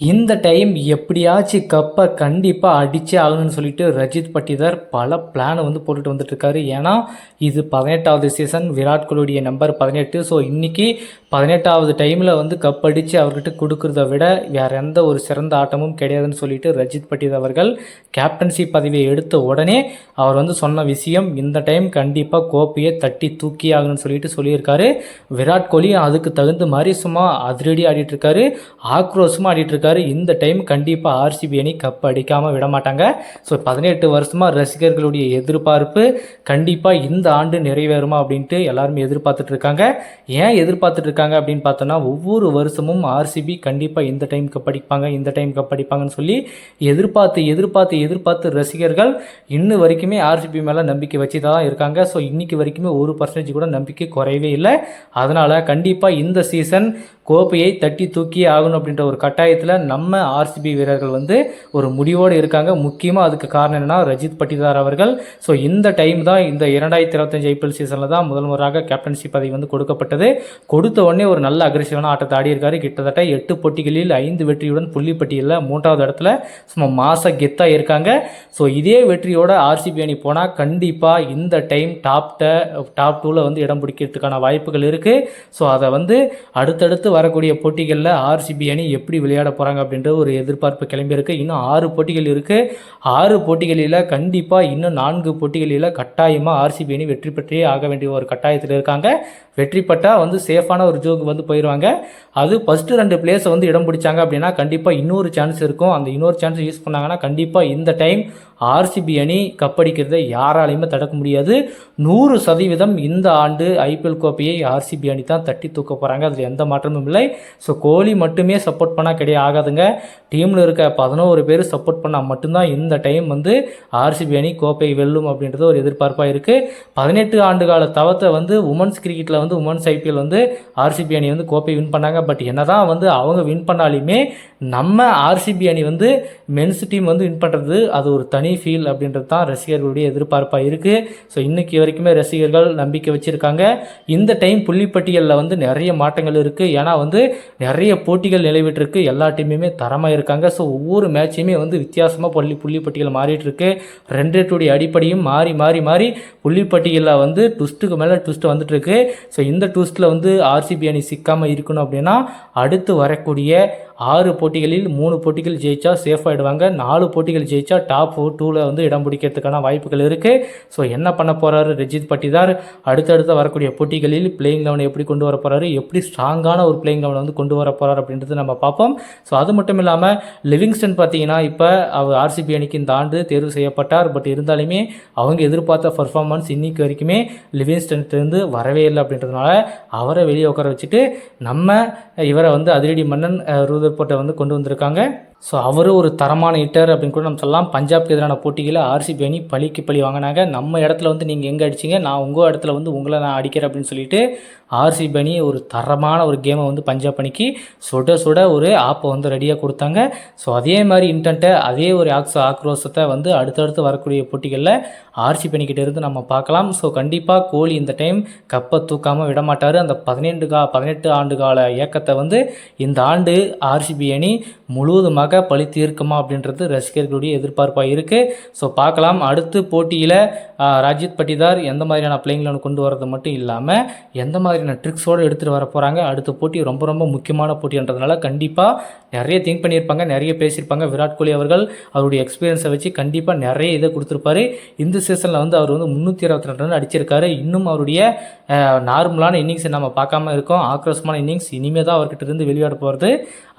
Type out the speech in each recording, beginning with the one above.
இந்த டைம் எப்படியாச்சும் கப்பை கண்டிப்பாக அடிச்சே ஆகணும்னு சொல்லிட்டு ரஜித் பட்டிதார் பல பிளானை வந்து போட்டுட்டு வந்துட்டு இருக்காரு. ஏன்னா இது பதினெட்டாவது சீசன் விராட் கோலியுடைய நம்பர் பதினெட்டு. ஸோ இன்றைக்கி பதினெட்டாவது டைமில் வந்து கப் அடித்து அவர்கிட்ட கொடுக்குறத விட வேற எந்த ஒரு சிறந்த ஆட்டமும் கிடையாதுன்னு சொல்லிட்டு ரஜித் பட்டித் அவர்கள் கேப்டன்சி பதவியை எடுத்த உடனே அவர் வந்து சொன்ன விஷயம் இந்த டைம் கண்டிப்பாக கோப்பையை தட்டி தூக்கி ஆகணும்னு சொல்லிட்டு சொல்லியிருக்காரு. விராட் கோலி அதுக்கு தகுந்த மாதிரி சும்மா அதிரடி ஆடிட்டுருக்காரு ஆக்ரோஷமாக ஆடிட்டுருக்காரு. இந்த டைம் கண்டிப்பாக ஆர்சிபி அணி கப் அடிக்காமல் விட மாட்டாங்க. ஸோ பதினெட்டு வருஷமாக ரசிகர்களுடைய எதிர்பார்ப்பு கண்டிப்பாக இந்த ஆண்டு நிறைவேறுமா அப்படின்ட்டு எல்லாருமே எதிர்பார்த்துட்ருக்காங்க ஏன் எதிர்பார்த்துட்டு இருக்காங்க அப்படின்னு பார்த்தோன்னா ஒவ்வொரு வருஷமும் ஆர்சிபி கண்டிப்பாக இந்த டைம் கப் அடிப்பாங்க இந்த டைம் கப் அடிப்பாங்கன்னு சொல்லி எதிர்பார்த்து எதிர்பார்த்து எதிர்பார்த்து ரசிகர்கள் இன்னும் வரைக்குமே ஆர்சிபி மேலே நம்பிக்கை வச்சு தான் இருக்காங்க. ஸோ இன்றைக்கி வரைக்குமே ஒரு பர்சன்டேஜ் கூட நம்பிக்கை குறையவே இல்லை. அதனால் கண்டிப்பாக இந்த சீசன் கோப்பையை தட்டி தூக்கி ஆகணும் அப்படின்ற ஒரு கட்டாயத்தில் நம்ம ஆர்சிபி வீரர்கள் வந்து ஒரு முடிவோடு இருக்காங்க. முக்கியமாக அதுக்கு காரணம் என்னென்னா ரஜித் பட்டிதார் அவர்கள். ஸோ இந்த டைம் தான் இந்த இரண்டாயிரத்தி இருபத்தஞ்சு ஐபிஎல் சீசனில் தான் முதல் முறையாக கேப்டன்ஷிப் பதவி வந்து கொடுக்கப்பட்டது. கொடுத்த உடனே ஒரு நல்ல அக்ரெசிவான ஆட்டத்தை ஆடி இருக்காரு கிட்டத்தட்ட எட்டு போட்டிகளில் ஐந்து வெற்றியுடன் புள்ளிப்பட்டியலில் மூன்றாவது இடத்துல சும்மா மாச கெத்தாக இருக்காங்க. ஸோ இதே வெற்றியோட ஆர்சிபி அணி போனால் கண்டிப்பாக இந்த டைம் டாப் டாப் டூவில் வந்து இடம் பிடிக்கிறதுக்கான வாய்ப்புகள் இருக்குது ஸோ அதை வந்து அடுத்தடுத்து வரக்கூடிய போட்டிகளில் ஆர்சிபி அணி எப்படி விளையாட போகிறாங்க அப்படின்ற ஒரு எதிர்பார்ப்பு கிளம்பியிருக்கு. இன்னும் ஆறு போட்டிகள் இருக்குது ஆறு போட்டிகளில் கண்டிப்பாக இன்னும் நான்கு போட்டிகளில் கட்டாயமாக ஆர்சிபி அணி வெற்றி பெற்றே ஆக வேண்டிய ஒரு கட்டாயத்தில் இருக்காங்க. வெற்றி பெற்றால் வந்து சேஃபான ஒரு ஜோக்கு வந்து போயிடுவாங்க அது ஃபஸ்ட்டு ரெண்டு பிளேஸை வந்து இடம் பிடிச்சாங்க அப்படின்னா கண்டிப்பாக இன்னொரு சான்ஸ் இருக்கும். அந்த இன்னொரு சான்ஸ் யூஸ் பண்ணாங்கன்னா கண்டிப்பாக இந்த டைம் ஆர்சிபி அணி கப்படிக்கிறதை யாராலையுமே தடுக்க முடியாது. நூறு சதவீதம் இந்த ஆண்டு ஐபிஎல் கோப்பையை ஆர்சிபி அணி தான் தட்டி தூக்க போகிறாங்க அதில் எந்த மாற்றமும் இல்லை. ஸோ கோலி மட்டுமே சப்போர்ட் பண்ணால் கிடையாது ஆகாதுங்க. டீமில் இருக்க பதினோரு பேர் சப்போர்ட் பண்ணால் மட்டும்தான் இந்த டைம் வந்து ஆர்சிபி அணி கோப்பை வெல்லும் அப்படின்றது ஒரு எதிர்பார்ப்பாக இருக்குது பதினெட்டு ஆண்டு கால தவத்தை வந்து உமன்ஸ் கிரிக்கெட்டில் வந்து உமன்ஸ் ஐபிஎல் வந்து ஆர்சிபி அணி வந்து கோப்பை வின் பண்ணாங்க. பட் என்ன தான் வந்து அவங்க வின் பண்ணாலுமே நம்ம ஆர்சிபி அணி வந்து மென்ஸ் டீம் வந்து வின் பண்ணுறது அது ஒரு தனி ஃபீல் அப்படின்றது தான் ரசிகர்களுடைய எதிர்பார்ப்பாக இருக்குது ஸோ இன்றைக்கி வரைக்குமே ரசிகர்கள் நம்பிக்கை வச்சுருக்காங்க. இந்த டைம் புள்ளிப்பட்டியலில் வந்து நிறைய மாற்றங்கள் இருக்குது ஏன்னா வந்து நிறைய போட்டிகள் நிலவிட்டிருக்கு. எல்லா டீமுமே தரமாக இருக்காங்க. ஸோ ஒவ்வொரு மேட்சையுமே வந்து வித்தியாசமாக புள்ளி புள்ளிப்பட்டியல் மாறிட்டுருக்கு ரன் ரேட்டுடைய அடிப்படையும் மாறி மாறி மாறி புள்ளிப்பட்டியலில் வந்து ட்விஸ்ட்டுக்கு மேலே ட்விஸ்ட் வந்துட்டுருக்கு ஸோ இந்த ட்விஸ்ட்டில் வந்து ஆர்சிபி அணி சிக்காமல் இருக்கணும் அப்படின்னா அடுத்து வரக்கூடிய ஆறு போட்டிகளில் மூணு போட்டிகள் ஜெயிச்சா சேஃப் ஆகிடுவாங்க நாலு போட்டிகள் ஜெயிச்சா டாப் டூவில் வந்து இடம் பிடிக்கிறதுக்கான வாய்ப்புகள் இருக்குது ஸோ என்ன பண்ண போகிறாரு ரஜித் பட்டிதார்? அடுத்தடுத்து வரக்கூடிய போட்டிகளில் பிளேயிங் லெவனை எப்படி கொண்டு வர போகிறாரு எப்படி ஸ்ட்ராங்கான ஒரு பிளேயிங் லெவனை வந்து கொண்டு வர போகிறார் அப்படின்றது நம்ம பார்ப்போம். ஸோ அது மட்டும் இல்லாமல் லிவிங்ஸ்டன் பார்த்தீங்கன்னா இப்போ அவர் ஆர்சிபி அணிக்கு இந்த ஆண்டு தேர்வு செய்யப்பட்டார். பட் இருந்தாலுமே அவங்க எதிர்பார்த்த பர்ஃபார்மன்ஸ் இன்னைக்கு வரைக்குமே லிவிங்ஸ்டன்லேருந்து வரவே இல்லை அப்படின்றதுனால அவரை வெளியே உட்கார வச்சுட்டு நம்ம இவரை வந்து அதிரடி மன்னன் அஹ், ரூதர்போர்ட்டை வந்து கொண்டு வந்திருக்காங்க. ஸோ அவர் ஒரு தரமான ஹிட்டர் அப்படின்னு கூட நம்ம சொல்லலாம். பஞ்சாப்க்கு எதிரான போட்டியில் ஆர்சிபி அணி பழிக்கு பழி வாங்கினாங்க. நம்ம இடத்துல வந்து நீங்கள் எங்கே அடிச்சீங்க? நான் உங்கள் இடத்துல வந்து உங்களை நான் அடிக்கிறேன் அப்படின்னு சொல்லிட்டு ஆர்சிபி அணி ஒரு தரமான ஒரு கேமை வந்து பஞ்சாப் அணிக்கு சுட சுட ஒரு ஆப்பை வந்து ரெடியாக கொடுத்தாங்க. ஸோ அதே மாதிரி இன்டென்ட்டை அதே ஒரு ஆக்ஸ் ஆக்ரோஷத்தை வந்து அடுத்தடுத்து வரக்கூடிய போட்டிகளில் ஆர்சிபி அணிக்கிட்ட இருந்து நம்ம பார்க்கலாம். ஸோ கண்டிப்பாக கோலி இந்த டைம் கப்பை தூக்காமல் விட மாட்டார் அந்த பதினெண்டு கா பதினெட்டு ஆண்டு கால இயக்கத்தை வந்து இந்த ஆண்டு ஆர்சிபி அணி முழுவதுமாக பழி தீர்க்குமா அப்படின்றது ரசிகர்களுடைய எதிர்பார்ப்பாக இருக்குது ஸோ பார்க்கலாம். அடுத்து போட்டியில் ராஜித் பட்டிதார் எந்த மாதிரியான பிளேயிங்களை கொண்டு வரது மட்டும் இல்லாமல் எந்த மாதிரியான ட்ரிக்ஸோடு எடுத்துகிட்டு வர போகிறாங்க அடுத்த போட்டி ரொம்ப ரொம்ப முக்கியமான போட்டின்றதுனால கண்டிப்பாக நிறைய திங்க் பண்ணியிருப்பாங்க நிறைய பேசியிருப்பாங்க. விராட் கோலி அவர்கள் அவருடைய எக்ஸ்பீரியன்ஸை வச்சு கண்டிப்பாக நிறைய இதை கொடுத்துருப்பாரு. இந்த சீசனில் வந்து அவர் வந்து முந்நூற்றி இருபத்தி ரெண்டு ரன் அடிச்சிருக்காரு. இன்னும் அவருடைய நார்மலான இன்னிங்ஸை நம்ம பார்க்காம இருக்கோம். ஆக்ரோஷமான இன்னிங்ஸ் இனிமேல் தான் அவர்கிட்ட இருந்து வெளியாட போகிறது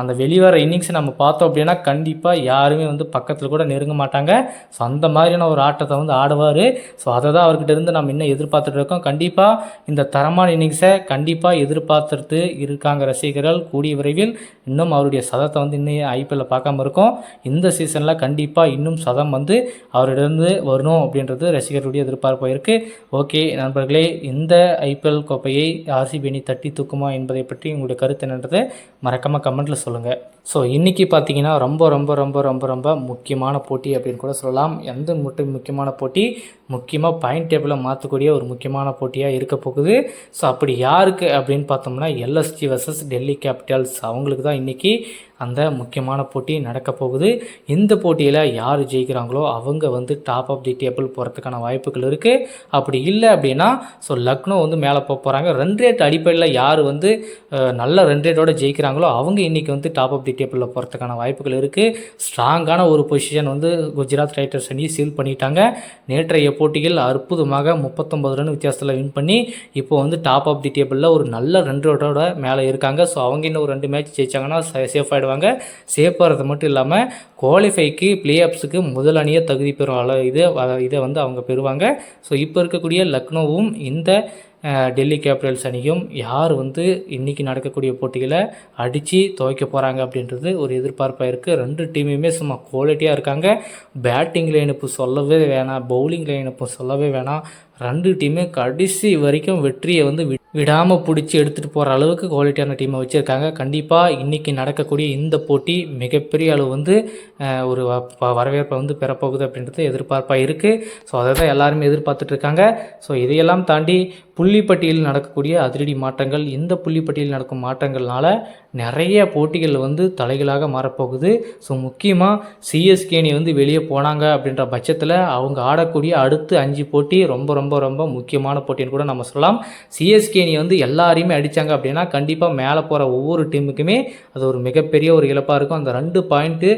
அந்த வெளிவர இன்னிங்ஸை நம்ம பார்த்தோம் அப்படின்னா கண்டிப்பாக யாருமே வந்து பக்கத்தில் கூட நெருங்க மாட்டாங்க. ஸோ அந்த மாதிரியான ஒரு ஆட்டத்தை வந்து ஆடுவார். ஸோ அதை தான் அவர்கிட்ட இருந்து நம்ம இன்னும் எதிர்பார்த்துட்டு இருக்கோம். கண்டிப்பாக இந்த தரமான இன்னிங்ஸை கண்டிப்பாக எதிர்பார்த்துட்டு இருக்காங்க ரசிகர்கள். கூடிய விரைவில் இன்னும் அவருடைய சதத்தை வந்து இன்னும் ஐபிஎல்ல பார்க்காம இருக்கோம். இந்த சீசனில் கண்டிப்பாக இன்னும் சதம் வந்து அவரிடந்து வரணும் அப்படின்றது ரசிகர்களுடைய எதிர்பார்ப்பு இருக்குது ஓகே நண்பர்களே இந்த ஐபிஎல் கோப்பையை ஆர்சிபி அணி தட்டி தூக்குமா என்பதை பற்றி உங்களுடைய கருத்து என்னன்றதை மறக்காமல் கமெண்ட்டில் சொல்லுங்கள் ஸோ இன்றைக்கி பார்த்தீங்கன்னா ரொம்ப ரொம்ப ரொம்ப ரொம்ப ரொம்ப முக்கியமான போட்டி அப்படின்னு கூட சொல்லலாம். எந்த முட்டு முக்கியமான போட்டி? முக்கியமாக பாயிண்ட் டேபிளை மாற்றக்கூடிய ஒரு முக்கியமான போட்டியாக இருக்க போகுது. ஸோ அப்படி யாருக்கு அப்படின்னு பார்த்தோம்னா எல்எஸ்டி வர்சஸ் டெல்லி கேபிட்டல்ஸ் அவங்களுக்கு தான் இன்றைக்கி அந்த முக்கியமான போட்டி நடக்க போகுது. இந்த போட்டியில் யார் ஜெயிக்கிறாங்களோ அவங்க வந்து டாப் ஆஃப் தி டேபிள் போகிறதுக்கான வாய்ப்புகள் இருக்குது அப்படி இல்லை அப்படின்னா ஸோ லக்னோ வந்து மேலே போக போகிறாங்க ரன் ரேட் அடிப்படையில் யார் வந்து நல்ல ரன் ரேட்டோட ஜெயிக்கிறாங்களோ அவங்க இன்றைக்கி வந்து டாப் ஆஃப் தி டேபிளில் போகிறதுக்கான வாய்ப்புகள் இருக்குது ஸ்ட்ராங்கான ஒரு பொசிஷன் வந்து குஜராத் ரைட்டர்ஸ் அணி சீல் பண்ணிட்டாங்க. நேற்றைய போட்டியில் அற்புதமாக முப்பத்தொம்பது ரன் வித்தியாசத்தில் வின் பண்ணி இப்போ வந்து டாப் ஆஃப் தி டேபிளில் ஒரு நல்ல ரன் மேலே இருக்காங்க. ஸோ அவங்க இன்னும் ஒரு ரெண்டு மேட்ச் ஜெயிச்சாங்கன்னா சேஃப் ஆகிடுவாங்க சேஃப் ஆகிறது மட்டும் இல்லாமல் குவாலிஃபைக்கு பிளே ஆஃப்ஸுக்கு முதல் அணியை தகுதி பெறும் அளவு இது இதை வந்து அவங்க பெறுவாங்க. ஸோ இப்போ இருக்கக்கூடிய லக்னோவும் இந்த டெல்லி கேபிட்டல்ஸ் அணியும் யார் வந்து இன்றைக்கி நடக்கக்கூடிய போட்டிகளை அடித்து துவைக்க போகிறாங்க அப்படின்றது ஒரு எதிர்பார்ப்பாக இருக்குது ரெண்டு டீமுமே சும்மா குவாலிட்டியாக இருக்காங்க. பேட்டிங் லைனப்பு சொல்லவே வேணாம் பவுலிங் லைனப்பு சொல்லவே வேணாம். ரெண்டு டீமே கடைசி வரைக்கும் வெற்றியை வந்து வி- விடாமல் பிடிச்சி எடுத்துகிட்டு போகிற அளவுக்கு குவாலிட்டியான டீமை வச்சுருக்காங்க. கண்டிப்பாக இன்றைக்கி நடக்கக்கூடிய இந்த போட்டி மிகப்பெரிய அளவு வந்து ஒரு வ- வரவேற்பை வந்து பெறப்போகுது அப்படின்றது எதிர்பார்ப்பாக இருக்குது ஸோ அதை தான் எல்லாருமே எதிர்பார்த்துட்ருக்காங்க ஸோ இதையெல்லாம் தாண்டி புள்ளிப்பட்டியலில் நடக்கக்கூடிய அதிரடி மாற்றங்கள் இந்த புள்ளிப்பட்டியலில் நடக்கும் மாற்றங்கள்னால நிறைய போட்டிகள் வந்து தலைகளாக மாறப்போகுது. ஸோ முக்கியமாக சிஎஸ்கேணி வந்து வெளியே போனாங்க அப்படின்ற பட்சத்தில் அவங்க ஆடக்கூடிய அடுத்து அஞ்சு போட்டி ரொம்ப ரொம்ப ரொம்ப ரொம்ப முக்கியமான போட்டின்னு கூட நம்ம சொல்லலாம். சிஎஸ்கே நீ வந்து எல்லாரையுமே அடித்தாங்க அப்படின்னா கண்டிப்பாக மேலே போகிற ஒவ்வொரு டீமுக்குமே அது ஒரு மிகப்பெரிய ஒரு இழப்பாக இருக்கும். அந்த ரெண்டு பாயிண்ட்டு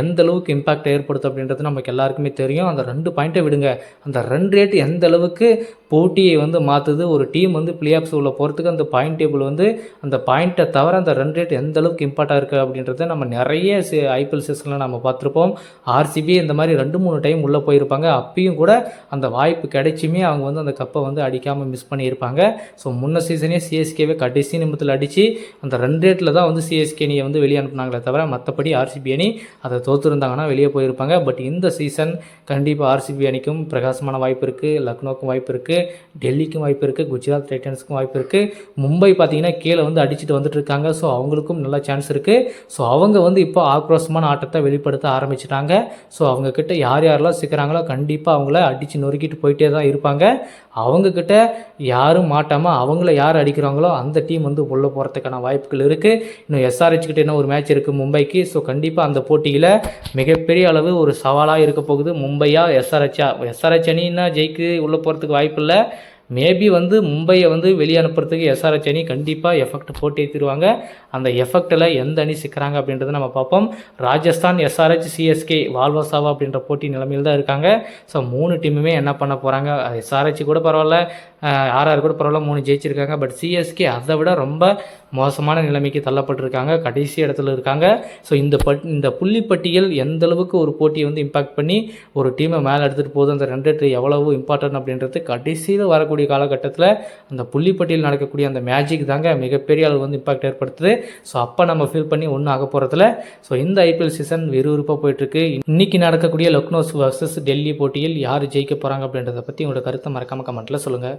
எந்த அளவுக்கு இம்பாக்ட் ஏற்படுத்தும் அப்படின்றது நமக்கு எல்லாருக்குமே தெரியும். அந்த ரெண்டு பாயிண்ட்டை விடுங்க. அந்த ரன் ரேட் எந்த அளவுக்கு போட்டியை வந்து மாற்றுது ஒரு டீம் வந்து பிளே ஆஃப்ஸ் உள்ள போகிறதுக்கு அந்த பாயிண்ட் டேபிள் வந்து அந்த பாயிண்ட்டை தவிர அந்த ரன் ரேட் எந்த அளவுக்கு இம்பார்ட்டாக இருக்குது அப்படின்றத நம்ம நிறைய ஐபிஎல் சீசனில் நம்ம பார்த்துருப்போம். ஆர்சிபி இந்த மாதிரி ரெண்டு மூணு டைம் உள்ளே போயிருப்பாங்க. அப்பயும் கூட அந்த வாய்ப்பு கிடைச்சுமே அவங்க அவங்க வந்து அந்த கப்பை வந்து அடிக்காமல் மிஸ் பண்ணியிருப்பாங்க. ஸோ முன்ன சீசனே சிஎஸ்கேவே கடைசி நிமிடத்தில் அடித்து அந்த ரன் ரேட்டில் தான் வந்து சிஎஸ்கே அணியை வந்து வெளியே அனுப்புனாங்களே தவிர மற்றபடி ஆர்சிபி அணி அதை தோற்றுருந்தாங்கன்னா வெளியே போயிருப்பாங்க. பட் இந்த சீசன் கண்டிப்பாக ஆர்சிபி அணிக்கும் பிரகாசமான வாய்ப்பு இருக்குது லக்னோக்கும் வாய்ப்பு இருக்குது டெல்லிக்கும் வாய்ப்பு இருக்குது குஜராத் டைட்டன்ஸ்க்கும் வாய்ப்பு இருக்குது மும்பை பார்த்தீங்கன்னா கீழே வந்து அடிச்சுட்டு வந்துட்டு இருக்காங்க. ஸோ அவங்களுக்கும் நல்ல சான்ஸ் இருக்குது ஸோ அவங்க வந்து இப்போ ஆக்ரோஷமான ஆட்டத்தை வெளிப்படுத்த ஆரம்பிச்சிட்டாங்க. ஸோ அவங்கக்கிட்ட யார் யாரெல்லாம் சிக்கிறாங்களோ கண்டிப்பாக அவங்கள அடித்து நொறுக்கிட்டு போயிட்டே தான் இருப்பாங்க. அவங்கக்கிட்ட யாரும் மாட்டாமல் அவங்கள யார் அடிக்கிறாங்களோ அந்த டீம் வந்து உள்ளே போகிறதுக்கான வாய்ப்புகள் இருக்குது இன்னும் எஸ்ஆர்ஹெச் கிட்ட இன்னும் ஒரு மேட்ச் இருக்குது மும்பைக்கு. ஸோ கண்டிப்பாக அந்த போட்டியில் மிகப்பெரிய அளவு ஒரு சவாலாக இருக்க போகுது மும்பையா எஸ்ஆர்ஹெச்சா எஸ்ஆர்ஹெச் அணின்னா ஜெயிக்கு உள்ளே போகிறதுக்கு வாய்ப்பு இல்லை மேபி வந்து மும்பையை வந்து வெளியே அனுப்புறதுக்கு எஸ்ஆர்ஹெச் அணி கண்டிப்பாக எஃபெக்ட் போட்டு ஏற்றிடுவாங்க அந்த எஃபெக்டில் எந்த அணி சிக்கிறாங்க அப்படின்றத நம்ம பார்ப்போம். ராஜஸ்தான் எஸ்ஆர்ஹெச் சிஎஸ்கே வால்வாசாவா அப்படின்ற போட்டி நிலைமையில் தான் இருக்காங்க. ஸோ மூணு டீமுமே என்ன பண்ண போகிறாங்க எஸ்ஆர்ஹெச் கூட பரவாயில்ல. ஆர்ஆர் கூட பரவாயில்ல மூணு ஜெயிச்சிருக்காங்க. பட் சிஎஸ்கே அதை விட ரொம்ப மோசமான நிலைமைக்கு தள்ளப்பட்டிருக்காங்க. கடைசி இடத்துல இருக்காங்க. ஸோ இந்த பட் இந்த புள்ளிப்பட்டியல் எந்த அளவுக்கு ஒரு போட்டியை வந்து இம்பாக்ட் பண்ணி ஒரு டீமை மேலே எடுத்துகிட்டு போதும் அந்த ரெண்டு டீ எவ்வளவு இம்பார்ட்டன்ட் அப்படின்றது கடைசியில் வரக்கூடிய காலகட்டத்தில் அந்த புள்ளிப்பட்டியல் நடக்கக்கூடிய அந்த மேஜிக் தாங்க மிகப்பெரிய அளவு வந்து இம்பாக்ட் ஏற்படுத்துது. ஸோ அப்போ நம்ம ஃபீல் பண்ணி ஒன்றும் ஆக போகிறதுல ஸோ இந்த ஐபிஎல் சீசன் விறுவிறுப்பாக போயிட்டுருக்கு. இன்றைக்கி நடக்கக்கூடிய லக்னோஸ் வர்சஸ் டெல்லி போட்டியில் யார் ஜெயிக்க போகிறாங்க அப்படின்றத பற்றி உங்களோட கருத்தை மறக்காமல் கமெண்ட்டில் சொல்லுங்கள்